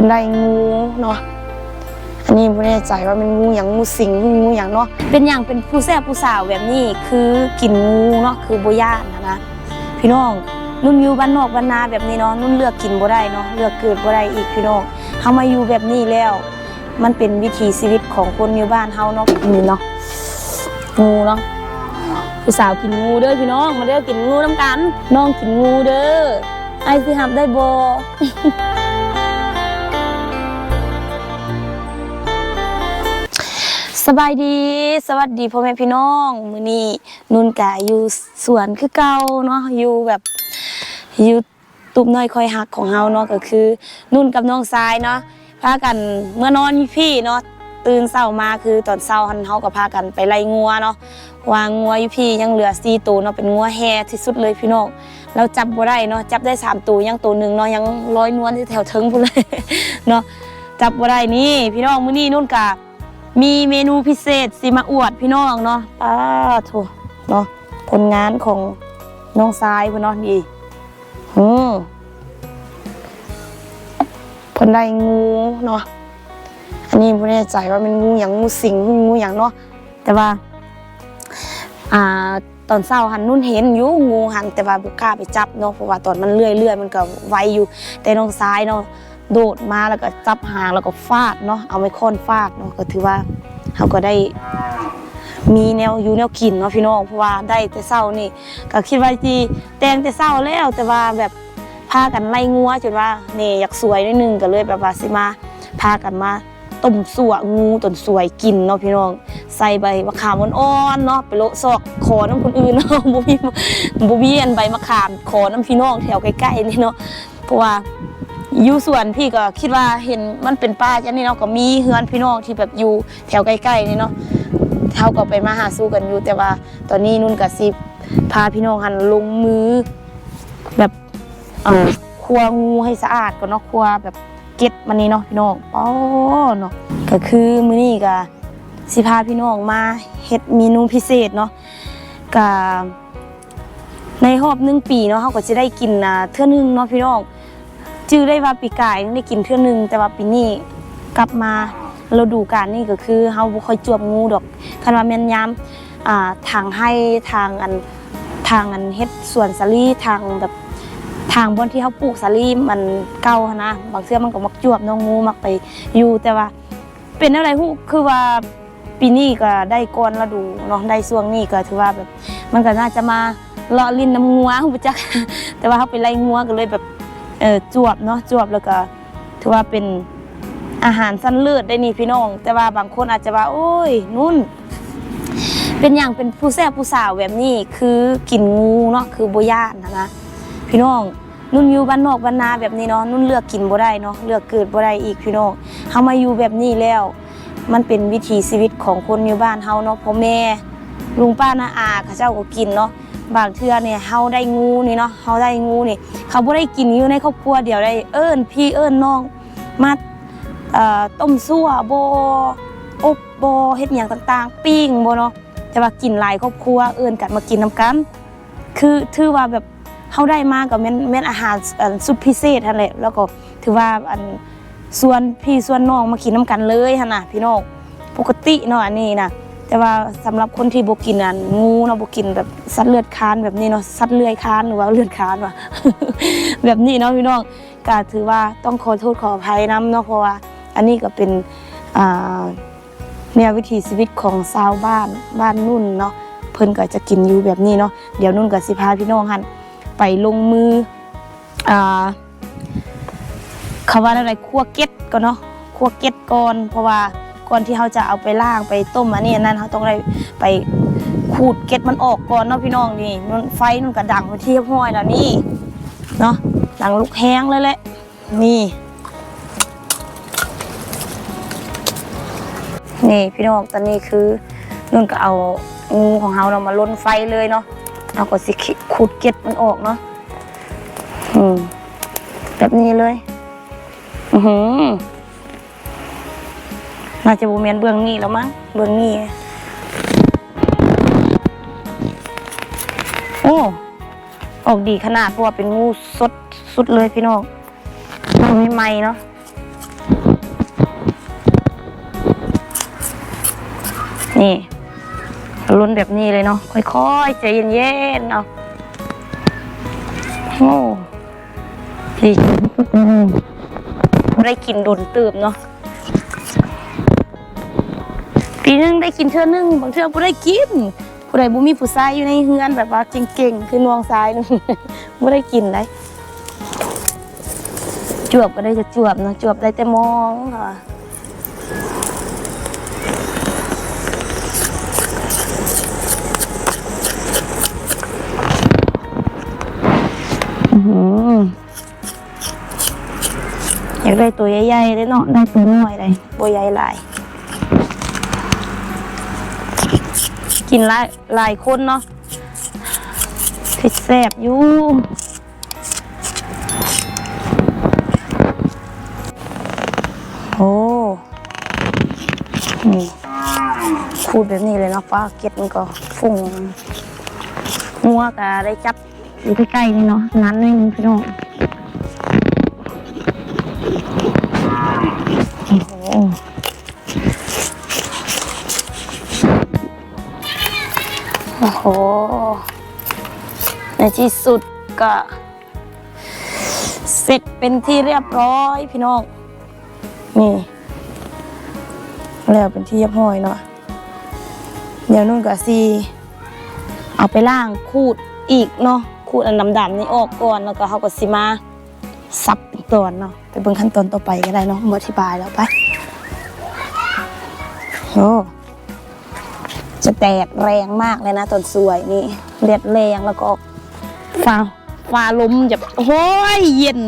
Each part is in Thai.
พิ่นได้งูเนาะอันนี้ไม่แน่ใจว่าเป็นงูอย่างงูสิงงูอย่างเนาะเป็นอย่างเป็นผู้แซ่ผู้สาวแบบนี้คือกินงูเนาะคือบย่านนะนะพี่น้องนุ่นอยู่บ้านนอกบ้านนาแบบนี้เนาะนุ่นเลือกกินบ่ได้เนาะเลือกเกิดบ่ได้อีกพี่น้องเฮามาอยู่แบบนี้แล้ว มันเป็นวิถีชีวิตของคนอยู่บ้านเฮาเนาะนี่เนาะงูเนาะผู้สาวกินงูเด้อพี่น้องมาเด้อกินงูน้ำกัน น้องกินงูเด้อไอ้สิหับได้บ่ สบายดี สวัสดีพ่อแม่พี่น้องมื้อนี้นุ่นกะอยู่สวนคือเก่าเนาะอยู่แบบอยู่ตุบน้อยคอยหักของเฮาเนาะก็คือ นุ่นกับน้องทรายเนาะพากันเมื่อนอนพี่เนาะตื่นเช้ามาคือตอนเช้าหันเฮาก็พากันไปไล่งัวเนาะวางงัวอยู่พี่ยังเหลือ4ตัวเนาะเป็นงัวแฮที่สุดเลยพี่น้องเราจับบ่ได้เนาะจับได้สามตัวยังตัวหนึ่งเนาะยังร้อยนวลที่แถวเทิงพุ่นเลยเนาะจับบ่ได้นี่พี่น้องมื้อนี้นุ่นกะ มีเมนูพิเศษสิมาอวดพี่น้องเนาะป้าโถเนาะผลงานของน้องทรายเพื่นเนาะดีอืมผลได้งูเนาะอันนี้ไม่แน่ใจว่าเป็นงูอย่างงูสิงงูอย่างเนาะแต่ว่า อ่าตอนเช้าหันนุ่นเห็นอยู่งูหันแต่ว่าบุกล้าไปจับเนาะเพราะว่าตอนมันเลื่อยเลื่อยมันก็ไวอยู่ แต่น้องซ้ายเนาะ โดดมาแล้วก็จับหางแล้วก็ฟาดเนาะเอาไม้ค้อนฟาดเนาะก็ถือว่าเขาก็ได้มีแนวอยู่แนวกินเนาะพี่น้องเพราะว่าได้แต่เช้านี่ก็คิดว่าจีแตงแต่เช้าแล้วแต่ว่าแบบพากันไล่งัวจนว่าเนี่ยอยากสวยนิดนึงก็เลยแบบว่าสิมาพากันมาต้มสัวงูตนสวยกินเนาะพี่น้อง ใส่ใบมะขามอ่อนๆเนาะไปโละซอกคอน้ำคนอื่นเนาะบ่มีบ่มีอันใบมะขามคอน้ำพี่น้องแถวใกล้ๆนี่เนาะเพราะว่า อยู่ส่วนพี่ก็คิดว่าเห็นมันเป็นป่าจังนี่เนาะก็มีเฮือนพี่น้องที่แบบอยู่แถวใกล้ๆนี่เนาะเท่ากับไปมาหาสู้กันอยู่แต่ว่าตอนนี้นุ่นกับซิพาพี่น้องหันลงมือ แบบเอ่อครัวงูให้สะอาดก่อนเนาะครัวแบบเก็ดมันนี้เนาะพี่น้องอ๋อเนาะก็คือมื้อนี้ก็สิพาพี่น้องมาเฮ็ดเมนูพิเศษเนาะก็ในรอบหนึ่งปีเนาะเขาก็จะได้กินเทื่อนึงเนาะพี่น้อง จื้อได้ว่าปีกายได้กินเทื่อนึง แต่ว่าปีนี้กลับมาเราดูการนี่ก็คือเฮาบ่ค่อยจวบงูดอกคันว่าแม่นยามอ่าทางให้ทางอันทางอันเฮ็ดสวนสาลีทางแบบทางบนที่เขาปลูกสาลีมันเก่าหนะ บางเสื้อมันก็มักจวบน้องงูมักไปอยู่แต่ว่า เป็นอะไรฮู้คือว่าปีนี้ก็ได้ก่อนฤดูเนาะได้ช่วงนี้ก็ถือว่าแบบมันก็น่าจะมาเลาะลิ้นน้ำงัวฮู้จัก แต่ว่าเขาไปไล่งัวก็เลยแบบ เออจวบเนาะจวบแล้วก็ถือว่าเป็นอาหารสั้นเลือดได้นี่พี่น้อง แต่ว่าบางคนอาจจะว่า โอ้ยนุ่น เป็นอย่างเป็นผู้แซ่ผู้สาวแบบนี้คือกินงูเนาะคือบย่านนะนะพี่น้องนุ่นอยู่บ้านนอกบ้านนาแบบนี้เนาะนุ่นเลือกกินบ่ได้เนาะเลือกเกิดบ่ได้อีกพี่น้องเฮามาอยู่แบบนี้แล้ว มันเป็นวิถีชีวิตของคนอยู่บ้านเฮาเนาะพ่อแม่ลุงป้าน้าอาเขาเจ้าก็กินเนาะ บางเทื่อเนี่ยเฮาได้งูนี่เนาะเฮาได้งูนี่ เขาบ่ได้กินอยู่ในครอบครัวเดียวได้เอิ้นพี่เอิ้นน้องมาต้มซั่วโบอบโบเฮ็ดหยังต่างๆ ปิ้งโบเนาะแต่ว่ากินหลายครอบครัวเอื่นกันมากินน้ำกัน คือถือว่าแบบเขาได้มากับแม่นแม่นอาหารสุดพิเศษทันแหละแล้วก็ถือว่าอันส่วนพี่ส่วนน้องมากินน้ำกันเลยฮะนะพี่น้องปกติเนาะอันนี้นะ แต่ว่าสำหรับคนที่บกินอันงูเนาะบกินแบบสัตว์เลือดค้านแบบนี้เนาะสัตว์เลื้อยค้านหรือว่าเลือดค้านว่ะแบบนี้เนาะพี่น้องก็ถือว่าต้องขอโทษขออภัยน้ำเนาะเพราะว่าอันนี้ก็เป็นแนววิถีชีวิตของชาวบ้านบ้านนุ่นเนาะเพิ่นก็จะกินอยู่แบบนี้เนาะเดี๋ยวนุ่นกับสิพาพี่น้องหันไปลงมืออ่าเขาว่าอะไรคั่วเก็ดก่อนเนาะคั่วเก็ดก่อนเพราะว่า ก่อนที่เขาจะเอาไปล่างไปต้มอันนี้นนั้นเขาต้องได้ไปขูดเก็ดมันออกก่อนเนาะพี่น้องนี่นนไฟนุ่นกระดังไปที่เรียบร้อยแล้วนี่เนาะดังลุกแห้งเลยแหละนี่นี่พี่น้องตอนนี้คือนุ่นก็เอางูของเราเนาะมาล้นไฟเลยเนาะเราก็สิขูดเกล็ดมันออกเนาะอืมแบบนี้เลย อือหือ น่าจะบูมเมนเบื้องนี้แล้วมั้งเบื้องนี้โอ้ออกดีขนาดเพราะว่าเป็นงูสดสุดเลยพี่น้องมันไม่ไหมเนาะนี่ลุ้นแบบนี้เลยเนาะค่อยๆใจเย็นๆเนาะโอ้ดีได้กินดนตืมเนาะ ปีนึงได้กินเทื่อนึงบางเทื่อบ่ได้กินผู้ใดบ่มีผู้ชายอยู่ในเฮือนแบบว่าเก่งๆ คือน้องชายนึงบ่ได้กินได้จวบก็ได้จะจวบเนาะจวบได้แต่มองค่ะอื้อหืออยากได้ตัวใหญ่ๆเลยเนาะได้ตัวน้อยเลยตัวใหญ่หลาย กินหลายหลายคนเนาะเผ็ดแซ่บอยู่โอ้นี่ขูดแบบนี้เลยเนาะป้าเก็ดมันก็ฟุ้งงัวก็ได้จับอยู่ใกล้ๆนี่เนาะนั้นหน่นึงพี่น้อง โอ้โห ในที่สุดก็เสร็จเป็นที่เรียบร้อยพี่น้อง นี่ แล้วเป็นที่เรียบร้อยเนาะเดี๋ยวนุ่นกับซีเอาไปล่างขูดอีกเนาะขูดอันดำๆนี่ออกก่อนแล้วก็เขาก็สิมาซับเป็นตอนเนาะไปเบิ่งขั้นตอนต่อไปก็ได้เนาะอธิบายแล้วไปโอ้ แตกแรงมากเลยนะตอนสวยนี่เลียดแรงแล้วก็ฟ้าฟ้าลมจะโอ้ยเย็น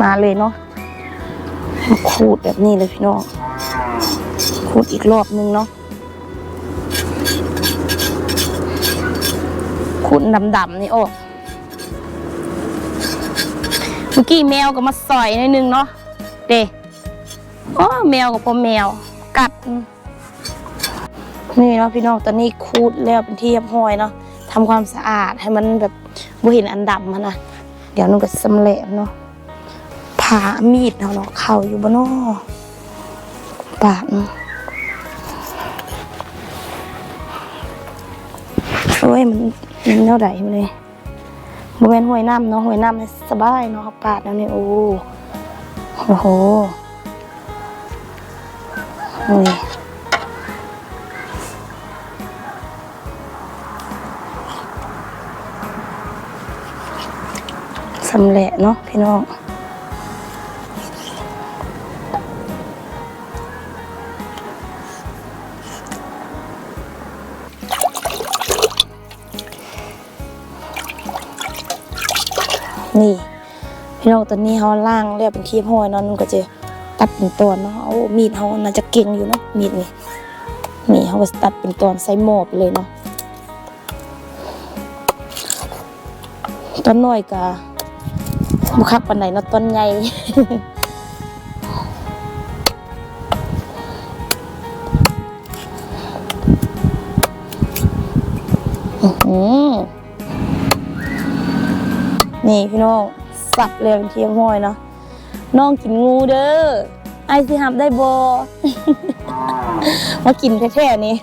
มาเลยเนาะมาขูดแบบนี้เลยพี่น้องขูดอีกรอบนึงเนาะขุนดำๆนี่ออกเมื่อกี้แมวก็มาสอยนิดนึงเนาะเด้โอ้แมวกับพ่อแมวกัด นี่เนาะพี่น้องตอนนี้คูดแล้วเป็นที่เรียบร้อยเนาะทำความสะอาดให้มันแบบบ่เห็นอันดำมันนะเดี๋ยวนุ่นก็สำเร็จเนาะผ่ามีดเนาะเนาะเข้าอยู่บ่เนาะปาดโอ้ยมันมันเท่าไหร่มาเลยบริเวณห้วยน้ำเนาะห้วยน้ำสบายเนาะปาดแล้วนี่โอ้โอ้โหนี่ สำเร็จเนาะพี่น้องนี่พี่น้องตอนนี้เขาล่างเรียบเป็นที่ห้อยเนาะนุ่นก็จะตัดเป็นตอนเนาะเอามีดเขาน่าจะเก่งอยู่เนาะมีดนี่นี่เขาก็ตัดเป็นตอนใส่หม้อไปเลยเนาะต้นน้อยกะ บุคักปันไหนนาต้นใหญ่อื้อหือนี่พี่น้อง สับเลยเป็นเทียมห้อยเนาะ น้องกินงูเด้อ ไอสิหับได้บอมากินแท้ๆนี่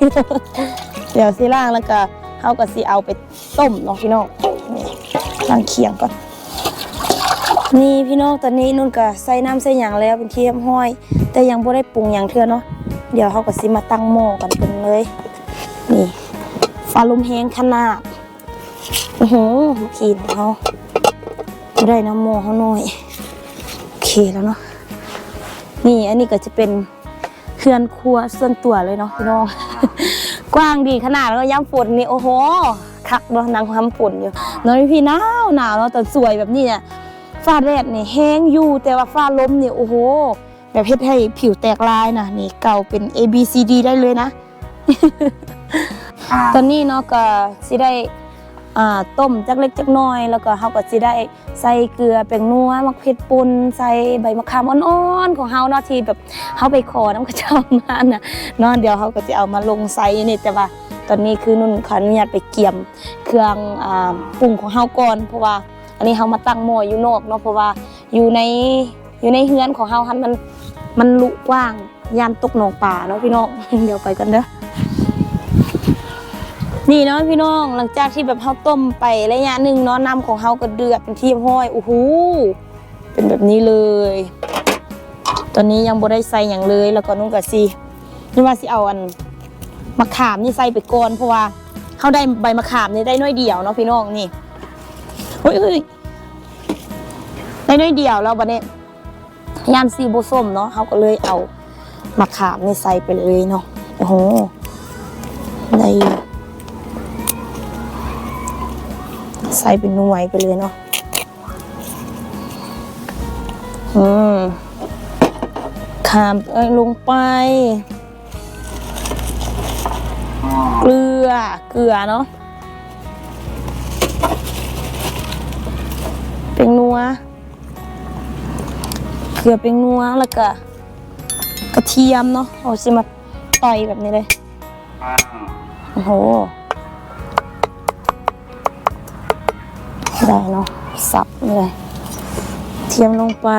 เดี๋ยวสิล่างแล้วก็เขาก็สิเอาไปต้มเนาะพี่น้องนี่ล้างเคียงก่อน นี่พี่น้องตอนนี้นุ่นก็ใส่น้ำใส่หยางแล้วเป็นเทียมห้อย แต่ยังบ่ได้ปรุงหยังเทื่อเนาะเดี๋ยวเขาก็สิมาตั้งหม้อกันเป็นเลย นี่ฟ้าลมแห้งขนาดโอ้โหกินเขาได้น้ำโมเขาหน่อยโอเคแล้วเนาะนี่อันนี้ก็จะเป็นเคือนครัวส่วนตัวเลยเนาะพี่น้อง กว้างดีขนาดแล้วก็ย้ำฝนนี่โอ้โหคักเนาะนางทำฝนอยู่น้องพี่หนาวหนาวเนาะแต่สวยแบบนี้เนี่ย ฟ้าแดดนี่แห้งอยู่ แต่ว่าฟ้าลมนี่โอ้โห แบบเฮ็ดให้ผิวแตกลายนะนี่เก่าเป็น A B C D ได้เลยนะ ตอนนี้เนาะก็สิได้อ่าต้มจักเล็กจักน้อย แล้วก็เฮาก็สิได้ใส่เกลือแป้งนัวมักเผ็ดป่นใส่ใบมะขามอ่อนๆของเฮาเนาะที่แบบเฮาไปขอน้ำกระเจ้ามาน่ะเนาะเดี๋ยวเฮาก็จะเอามาลงใส่นี่แต่ว่าตอนนี้คือนุ่นขออนุญาตไปเกี่ยมเครื่องอ่าปรุงของเฮาก่อนเพราะว่า อันนี้เฮามาตั้งหม้ออยู่นอกเนาะเพราะว่าอยู่ในอยู่ในเฮือนของเฮาหันมันมันลุกว้างยามตกหนองป่าเนาะพี่น้องเดี๋ยวไปกันเด้อนี่เนาะพี่น้องหลังจากที่แบบเฮาต้มไประยะหนึ่งเนาะน้ำของเฮาก็เดือดเป็นที่ห้อยโอ้โหเป็นแบบนี้เลย ตอนนี้ยังบ่ได้ใส่อย่างเลยแล้วก็นุ่งกะซีนี่ว่าสิเอาอันมะขามนี่ใส่ไปก่อนเพราะว่าเฮาได้ใบมะขามนี่ได้น้อยเดียวเนาะพี่น้องนี่ เฮ้ยเฮ้ยได้น้อยเดียวแล้วบัดนี้ยามซีโบส้มเนาะเฮาก็เลยเอามะขามในใส่ไปเลยเนาะโอ้โหได้ใส่เป็นหน่วยไปเลยเนาะอืมขามเอ้ยลงไป เกลือเกลือเนาะ ว เกลือเป็นนัวแล้วก็กระเทียมเนาะเอาสิมาต่อยแบบนี้เลยโอ้โหได้เนาะสับเลยเทียมลงไป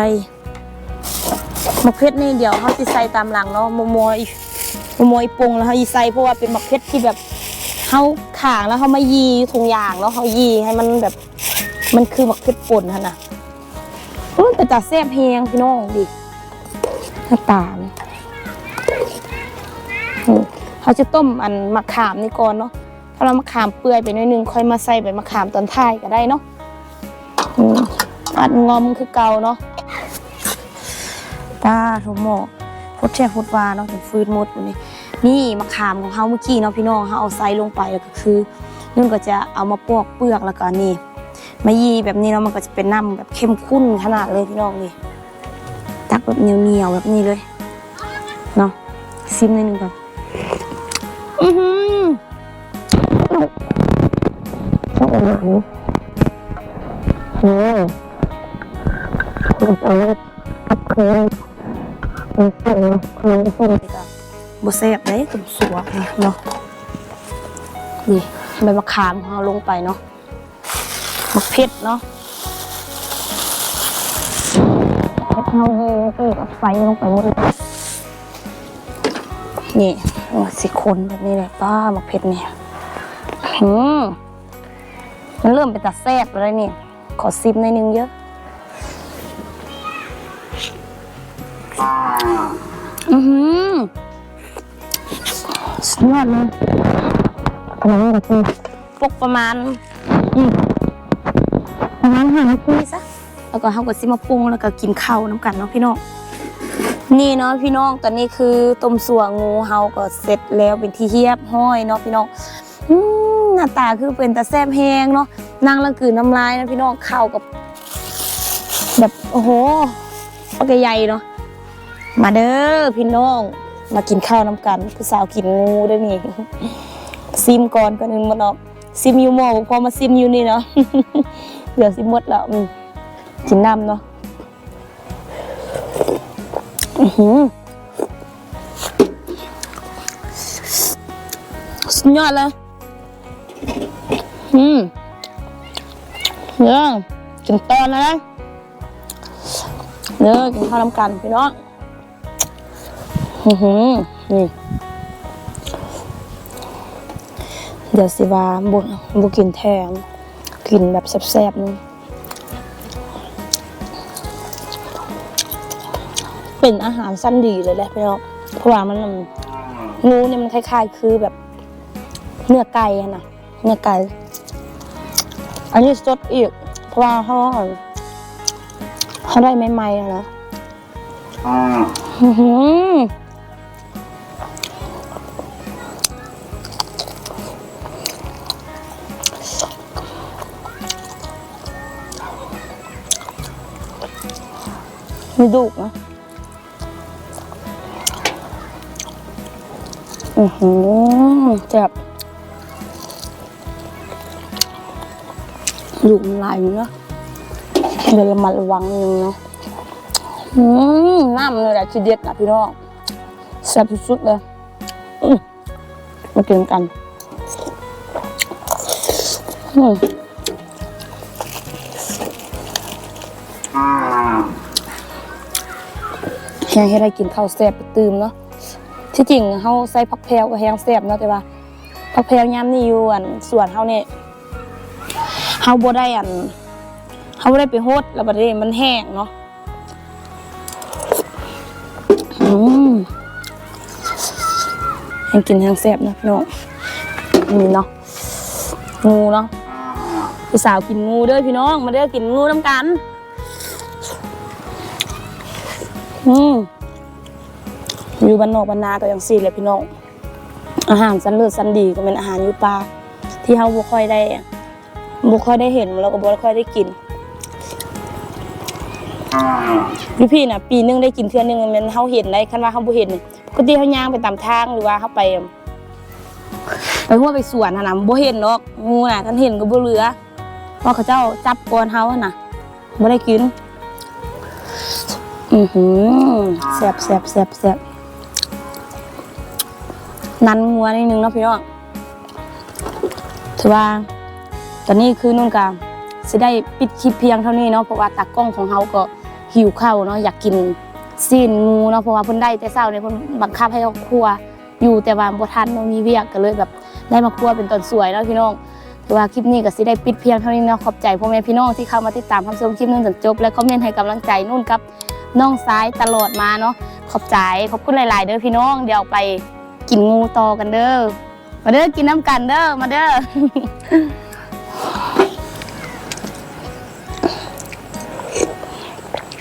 มะเขือนี่เดี๋ยวเขาจะใส่ตามหลังเนาะโมโมยโมโมยปรุงแล้วเขาจะใส่เพราะว่าเป็นมะเขือที่แบบเขาขางแล้วเขามายีทุงยางแล้วเขายีให้มันแบบมันคือมะเขือป่นฮะนะ เออแต่ตาแซ่บเฮงพี่น้องดิหน้าตาเนี่ยเขาจะต้มอันมะขามนี่ก่อนเนาะพอเรามะขามเปื่อยไปหน่อยนึงค่อยมาใส่ใบมะขามตอนท้ายก็ได้เนาะอืมอัดงอมคือเก่าเนาะป้าทุกหมอพดแช่พดวาเนาะถึงฟืนหมดวันนี้นี่มะขามของเฮาเมื่อกี้เนาะพี่น้องเฮาเอาใส่ลงไปแล้วก็คือนึ่งก็จะเอามาปอกเปลือกแล้วก็นี่ มายีแบบนี้เนาะมันก็จะเป็นน้ำแบบเข้มข้นขนาดเลยพี่น้องนี่ตักแบบเหนียวๆแบบนี้เลยเนาะซิมนิดนึงก่อนอือหือโอ้โหโอ้คุณเอาอัพเคยเป็นเส้นเคยเส้นบแซ่บเลยตุ่มสัวเนาะนี่ใบมะขามเราลงไปเนาะ มะเพ็ดเนาะเพ็ดเฮาเฮ้เอ้ไฟลงไปหมดเลยนี่เอาสิคนแบบนี้เลยป้ามะเพ็ดเนี่ยอืมมันเริ่มเป็นตาแซ่บแล้วนี่ ขอซิมในอยนึงเยอะอือหือสุดยอดเลยกำลังกับคือปกประมาณอืม ปรมาณห้านาทีซะแล้วก็เขาก็ซิมาปรุงแล้วก็กินข้าวน้ำกันเนาะพี่น้องนี่เนาะพี่น้องตอนนี้คือต้มสัวงูเฮาก็เสร็จแล้วเป็นที่เฮียบห้อยเนาะพี่น้องอหน้าตาคือเป็นตาแซบแหงเนาะนั่งและกืนน้ำลายนะพี่น้องข้าวกับ แบบโอ้โหปากใหญ่เนาะมาเด้อพี่น้องมากินข้าวน้ำกันผู้สาวกินงูเด้วยนี่ซิมก่อนก่อนอื่นหมดเนาะซิมอยูโมพอมาซิมอยู่นี่เนาะ เดี๋ยวซิมดแล้วอืมกินน้ำเนาะอือหือสุดยอดเลยอืมเนี่ยกินตอนนะเนี่ยกินข้าวน้ำกันพี่น้องอือหือนี่เดี๋ยวสิว่าบุบุกินแทน กินแบบแซ่บๆนึงเป็นอาหารสั้นดีเลยแหละพี่น้องเพราะว่ามันงูเนี่ยมันคล้ายๆ คือแบบเนื้อไก่อะนะเนื้อไก่อันนี้สดอีก เพราะว่าเขาเขาได้ใหม่ๆอะนะอื้อ มีดุนะอือหือเจ็บอยู่มันลายเนาะเดี๋ยวเรามาระวังนึงเนาะอืมน้ำเลยแหละทีเด็ดนะพี่น้องแซ่บสุดๆเลยมมากินกันอืม แแฮงให้ได้กินข้าวแซ่บไปตื่มเนาะที่จริงเฮาใส่ผักแพรวก็แฮงแซ่บเนาะแต่ว่าผักแพรวยามนี้อยู่อันสวนเฮาเนี่ยเฮาบ่ได้อันเฮาบ่ได้ไปโฮดแล้วบัดนี้มันแห้งเนาะอืมแฮงกินแฮงแซ่บนะพี่น้องนี่เนาะงูเนาะพี่สาวกินงูเด้อพี่น้องมาเด้อกินงูน้ำกัน อืมอยู่บ้านนอกบ้านนาก็ยังสี่เลยพี่น้อง อาหารสันเลือดสันดีก็เป็นอาหารอยู่ป่าที่เฮาบ่ค่อยได้บ่ค่อยได้เห็นแล้วก็บ่ค่อยได้กินพี่พี่น่ะ ปีนึงได้กินเทื่อนึงมันเฮาเห็นได้คันว่าเฮาบ่เห็นนี่ปกติเฮาย่างไปตามทางหรือว่าเฮาไปไปหัวไปสวนน่ะนะบ่เห็นดอกงูน่ะคันเห็นก็บ่เหลือเพราะเขาเจ้าจับก่อนเฮาอะน่ะบ่ได้กิน อือหือแซ่บแซ่บแซ่บแซ่บนันงัวนิดนึงเนาะพี่น้องถือว่า ตอนนี้คือนุ่นกาสิได้ปิดคลิปเพียงเท่านี้เนาะเพราะว่าตากล้องของเฮาก็หิวข้าวเนาะอยากกินซีนงูเนาะเพราะว่าเพิ่นได้แต่เช้าเนี่ยเพิ่นบังคับให้เขาครัวอยู่แต่ว่าบ่ทันบ่มีเวียกก็เลยแบบได้มาครัวเป็นตอนสวยเนาะพี่น้องแต่ว่าคลิปนี้ก็สิได้ปิดเพียงเท่านี้เนาะขอบใจพ่อแม่พี่น้องที่เข้ามาติดตามรับชมคลิปนี้จนจบและคอมเมนต์ให้กำลังใจนุ่นกับ น้องซ้ายตลอดมาเนาะขอบใจขอบคุณหลาย ๆ เด้อพี่น้องเดี๋ยวไปกินงูต่อกันเด้อมาเด้อกินน้ำกันเด้อมาเด้อ